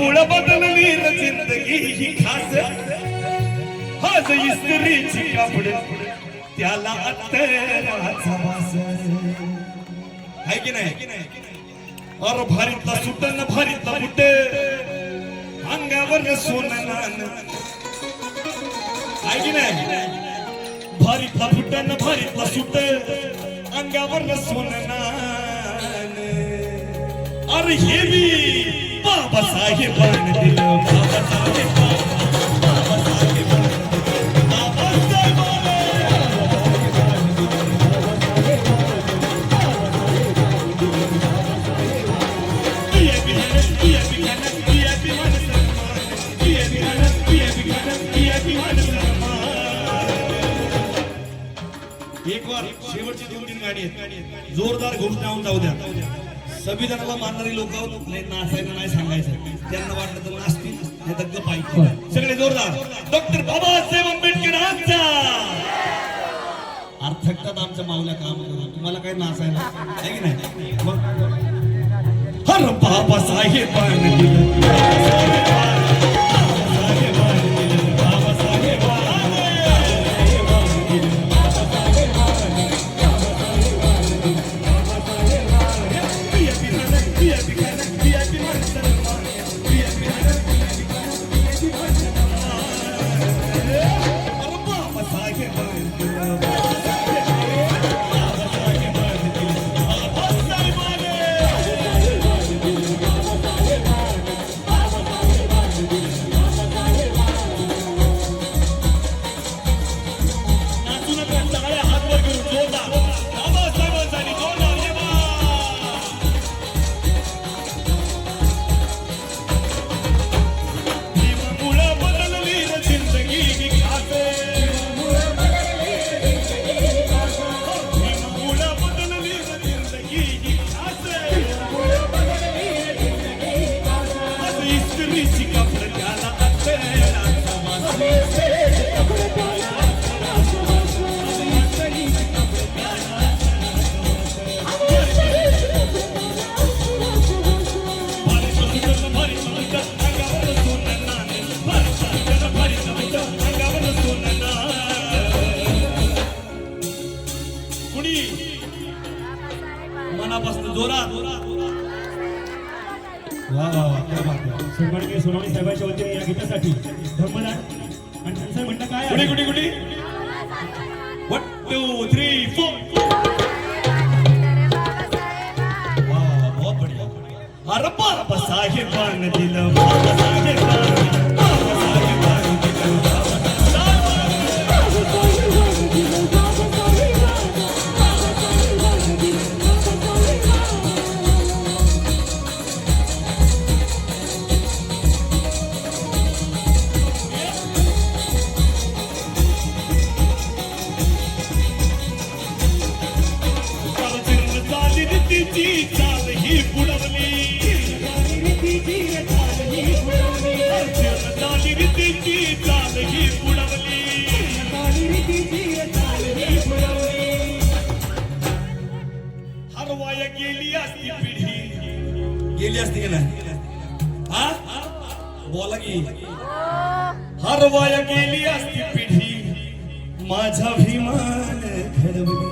मूळ बदलली न जिंदगी ही खास. आज इस्त्रीची कापड त्याला अत्तराचा वास. आहे की नाही? अरे भारीतला सुटन भारीतला बुट. अंगावर सोनं नान आहे की नाही? भारीतला फुटन भारीतला सुट अंगावर सोनं अरे हे मी बाबा साहेब बन दिलो बाबा साहेब एक वार शेवटची दोन तीन गाडी आहेत. जोरदार घोषणा होऊन जाऊ द्या. संविधानाला मानणारी लोक नाही नाचायला नाही सांगायचं. त्यांना वाटलं तर नाचतील नाही तर ऐकतील. सगळे जोरदार. डॉक्टर बाबासाहेब आंबेडकरांचा अर्थकतात आमच्या माऊल्या काम करून तुम्हाला काय नाचायला आहे की नाही? मग? हर बाबासाहेबांनी. वा सोनवणे सोनवणे साहेबांच्या वतीने या गीतासाठी धर्मदान आणि म्हणणं काय कुठे कुठे वन टू थ्री फोर वा बहुत बढ़िया अरे बाबा साहेबान दिलं बाबा साहेबान रीतीची चाल ही बुडवली. चाली रीतीची चाल ही बुडवली. हरवाया गेली असती पिढी. गेली असती की नाही? हा? बोला की. हरवाया गेली असती पिढी. माझा भीमान घडवली.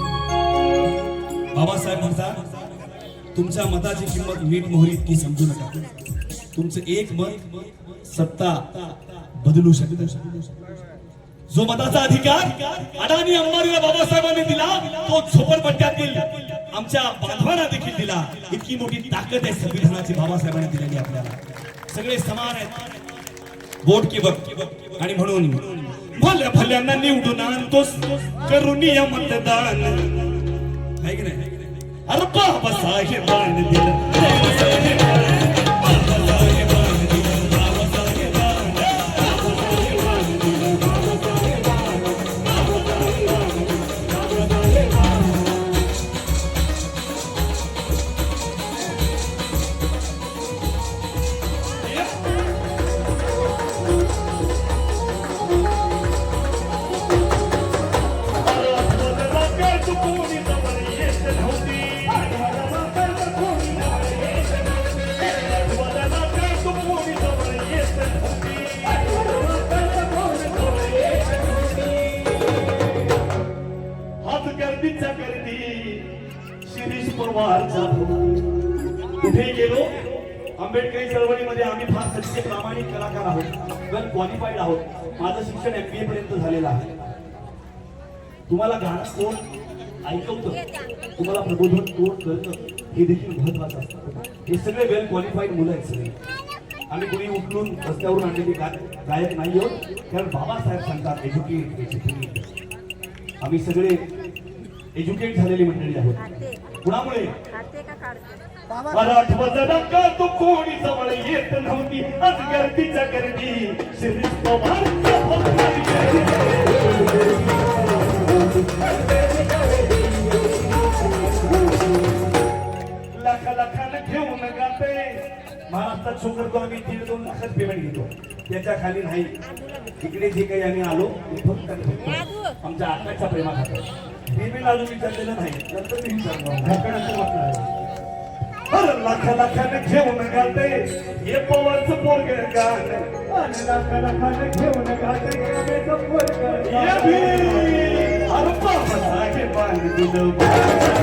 बाबासाहेब म्हणतात तुमच्या मताची किंमत मीठ मोहरी इतकी समजू नका? तुमचं एक मत सत्ता बदलू शकते. जो मताचा अधिकार अडाणी अंबानीला बाबासाहेबांनी दिला तो झोपडपट्ट्यातील आमच्या बांधवांना देखील दिला. इतकी मोठी ताकद आहे संविधानाची बाबासाहेबांनी दिलेली आपल्याला. सगळे समान आहेत. बोट की बघ आणि म्हणून भल्या भल्यांना निवडून आणतोस. करून या मतदान. आहे की नाही? अरे बाबा साहेबांनी दिलं आंबेडकरी चळवळीमध्ये आम्ही फार सच्चे प्रामाणिक कलाकार आहोत. वेल क्वालिफाईड आहोत. माझं शिक्षण एमबीए पर्यंत झालेलं आहे. तुम्हाला गाणं कोण ऐकवतं? तुम्हाला प्रबोधन कोण करतं? हे देखील महत्वाचं असतं. हे सगळे वेल क्वालिफाईड मुलं आहेत सगळे. आम्ही कुणी उठलून रस्त्यावरून आणलेली गा गायक नाही आहोत. कारण बाबासाहेब सांगतात एज्युकेट एज्युकेट आम्ही सगळे एज्युकेट झालेली मंडळी आहोत. कुणामुळे? का तू कोणी जवळ येत नव्हती? आज गर्दीच्या गर्दी. शिरीष. लाख लाखानं घेऊन गाते महाराष्ट्रात शो करतो आम्ही दीड दोन लाखात पेमेंट घेतो. त्याच्याखाली नाही. इकडे जे काही आम्ही आलो ते फक्त आमच्या आत्म्याच्या प्रेमाखातर पेमेंट अजून विचारलेलं नाही. नंतर मी विचारणार लाख लाखानं घेऊन गाते हे पवारचं पोरग गाणं आणि लाखा लाखानं घेऊन गाते पोरगं. अरे बाबा